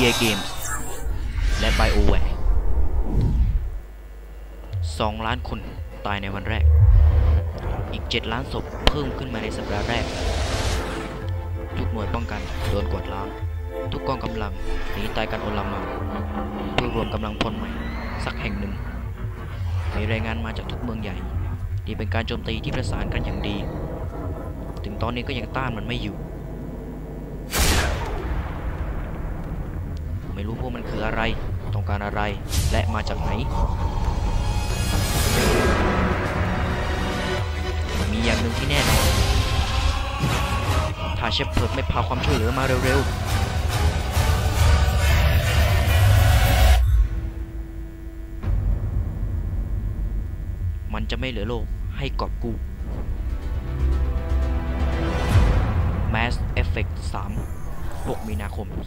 EA Games และ BioWare 2 ล้านคนตายในวันแรก อีก 7 ล้านศพเพิ่มขึ้นมาในสัปดาห์แรก ทุกหน่วยป้องกันโดนกวาดล้าง ทุกกองกำลังหนีตายกันโอลหมาเพื่อรวมกำลังพลใหม่ สักแห่งหนึ่ง มีรายงานมาจากทุกเมืองใหญ่ นี่เป็นการโจมตีที่ประสานกันอย่างดี ถึงตอนนี้ก็ยังต้านมันไม่อยู่ ไม่รู้พวกมันคืออะไร ต้องการอะไร และมาจากไหน มีอย่างหนึ่งที่แน่นอน ถ้าเชฟเพิร์ดไม่พาความช่วยเหลือมาเร็วๆ มันจะไม่เหลือโลกให้กอบกู้ Mass Effect 3 6 มีนาคม 2012